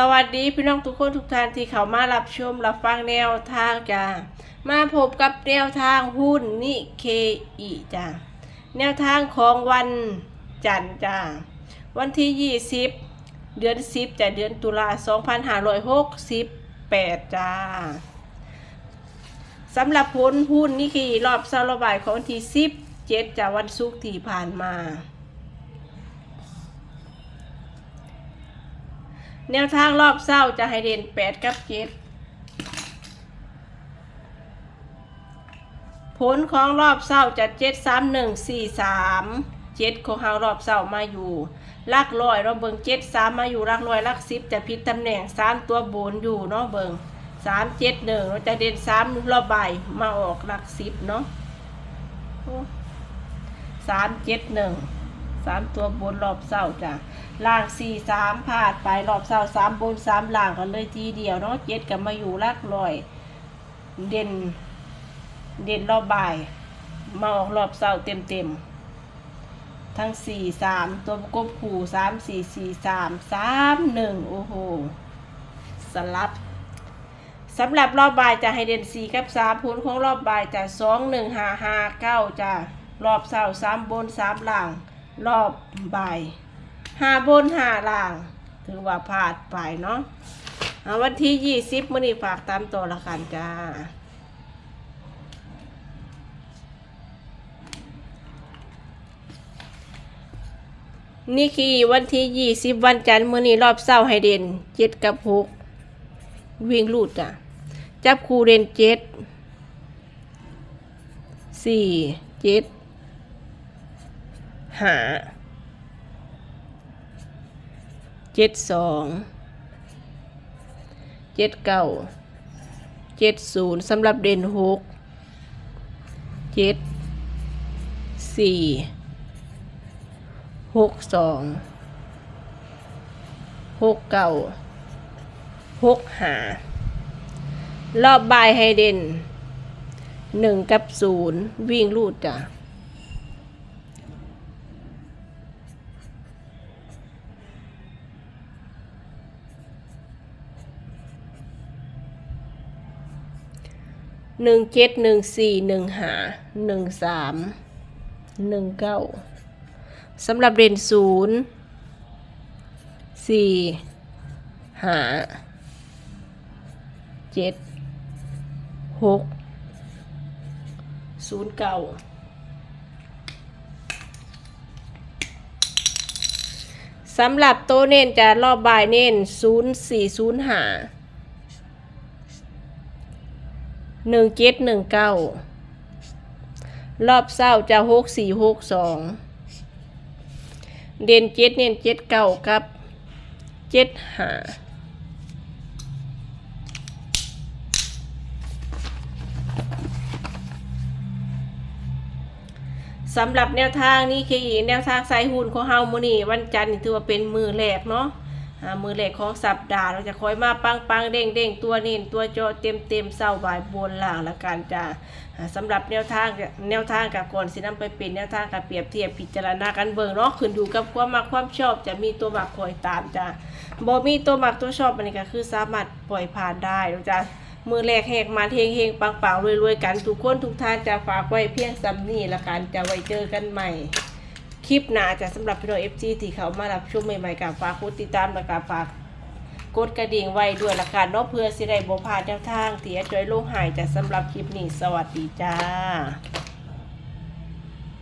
สวัสดีพี่น้องทุกคนทุกท่านที่เข้ามารับชมรับฟังแนวทางจ้ามาพบกับแนวทางหุ้นนิเคอีจ้าแนวทางของวันจันทร์จ้าวันที่ 20 เดือน 10จ้าเดือนตุลา2568จ้าสำหรับผลหุ้นนิเคอีรอบเซาระบายของวันที่ 17จ้าวันศุกร์ที่ผ่านมา แนวทางรอบเศร้าจะให้เด่นแปดกับเจ็ดผลของรอบเศร้าจะเจ็ดสามหนึ่งสี่สามเจ็ดของทารอบเศร้ามาอยู่ลักลอยเราเบิงเจ็ดสามมาอยู่ลักลอยลักสิบจะผิดตำแหน่งสามตัวบนอยู่เนาะเบิงสามเจ็ดหนึ่งเราจะเด่นสามรอบใบมาออกลักสิบเนาะสามเจ็ดหนึ่ง สามตัวบนรอบเศร้าจ้ะล่างสี่สามพาดไปรอบเศร้าสามบนสามล่างกันเลยทีเดียวเนาะเจ็ดกับมาอยู่ลักลอย เด่น เด่นรอบบ่าย มาออกรอบเศร้าเต็มเต็มทั้งสี่สามตัวประกบขู่สามสี่สี่สามสามหนึ่งโอ้โหสลับสำหรับรอบบ่ายจะให้เด่นสี่กับสามผลของรอบบ่ายจะสองหนึ่งห้าห้าเก้าจ้ะรอบเศร้าสามบนสามล่าง รอบบ่ายหาบนหาล่าง ถือว่าพลาดไปเนาะวันที่ยี่สิบมื่อนี้ฝากตามตัวละกันจ้านี่คือวันที่ยี่สิบวันจันทร์มื่อนี้รอบเศร้าให้เดนเจ็ดกับหกวิ่งลูดจ้ะจับคูเดนเจ็ดสี่เจ็ด หาเจ็ดสองเจ็ดเก้าเจ็ดศูนย์สำหรับเด่นหกเจ็ดสี่หกสองหกเก้าหกหารอบบายให้เดนหนึ่งกับศูนย์วิ่งลูดจ้ะ หนึ่งเจ็ดหนึ่งสี่หนึ่งหาหนึ่งสามหนึ่งเก้าสำหรับเด่นศูนย์สี่หาเจ็ดหกศูนย์เก้าสำหรับโตเน้นจะรอบบ่ายเน้นศูนย์สี่ศูนย์หา หนึ่งเจ็ดหนึ่งเก้ารอบเศร้าจะหกสี่หกสองเด่นเจ็ดเน้นเจ็ดเก้าครับเจ็ดหาสำหรับแนวทางนี้คือแนวทางสายหุ่นของเฮามือนี้วันจันทร์นี่ถือว่าเป็นมือแรกเนาะ อ่ามือเหล็กของสัปดาห์เราจะคอยมาปังปังเด้งเด้งตัวน้นตัวโจเต็มเต็มเศร้าบ่ายบนล่างละกันจ้าอ่าสำหรับแนวทางแนวทางกับก่อนสินำไปเป็นแนวทางกับเปรียบเทียบพิจารณากันเบิ่งเนาะขึ้นอยู่กับความมักความชอบจะมีตัวมักคอยตามจ้าบ่มีตัวมักตัวชอบอันนี้ก็คือสามารถปล่อยผ่านได้เราจะมือแรกแหกมาเฮงเฮงปังปังรวยรวยกันทุกคนทุกท่านจะฝากไว้เพียงซ้ำนี้ละกันจะไว้เจอกันใหม่ คลิปหนาจะสำหรับพี่น้องเอฟซีที่เขามารับชมใหม่ๆกับฝากกดติดตามและกับฝากกดกระดิ่งไว้ด้วยละกันเนาะเพื่อสิได้บ่พลาดแนวทางที่อาจอยลงหายจะสำหรับคลิปนี้สวัสดีจ้า